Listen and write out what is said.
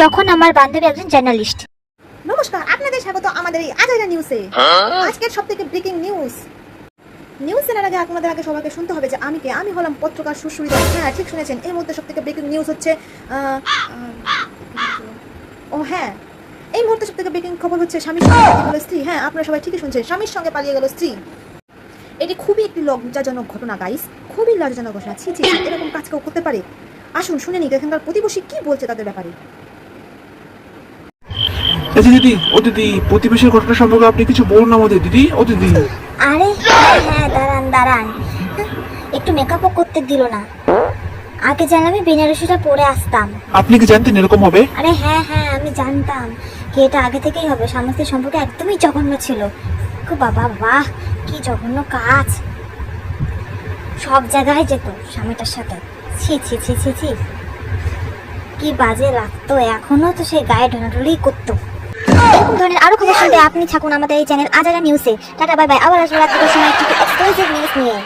যখন আমার বান্ধবী একজন জার্নালিস্ট। নমস্কার আপনাদের স্বাগত আমাদের এই আজাইরা নিউজে। আজকের সব থেকে ব্রেকিং নিউজ নিউজ চ্যানেল আগে আপনাদের আগে সবাইকে শুনতে হবে যে আমি কে? আমি হলাম পত্রকার সুশ্রী হ্যাঁ ঠিক শুনেছেন। এর মধ্যে সব থেকে ব্রেকিং নিউজ হচ্ছে ও হ্যাঁ। এই মুহূর্তে সব থেকে ব্রেকিং খবর হচ্ছে স্বামীর সঙ্গে পালিয়ে গেল স্ত্রী। হ্যাঁ আপনারা সবাই ঠিকই শুনছেন। স্বামীর সঙ্গে পালিয়ে গেল স্ত্রী। এটি খুবই একটি লজ্জাজনক ঘটনা গাইস খুবই লজ্জাজনক ঘটনা। ছি ছি এরকম কাজ কেউ করতে পারে? আসুন শুনে নিক এখানকার প্রতিবেশী কি বলছে তাদের ব্যাপারে? আচ্ছা দিদি ও দিদি প্রতিবেশীর ঘটনা সম্পর্কে আপনি কিছু বলুন আমাদের দিদি ও দিদি। আরে হ্যাঁ দাঁড়ান দাঁড়ান। একটু মেকআপও করতে দিল না। আগে যেন আমি বেনারসিটা পরে আসতাম। আপনি কি জানতেন এরকম হবে? আরে হ্যাঁ হ্যাঁ আমি জানতাম। কি এটা আগে থেকেই হবে? স্ত্রীর সম্পর্কে একদমই জঘন্য ছিল। গো বাবা বাহ কি জঘন্য কাজ। সব জায়গায় যেত স্বামীটার সাথে। ছি ছি ছি ছি ছি। কি বাজে লাগতো এখনও তো সে গায়ে ঢোনাঢুলি করতো। এরকম ধরনের আরও খবর শুনতে আপনি থাকুন আমাদের এই চ্যানেল আজারা নিউজে। Tata, bye bye. আবার আসব রাত্রির সময় একটি এক্সক্লুসিভ নিউজ নিয়ে।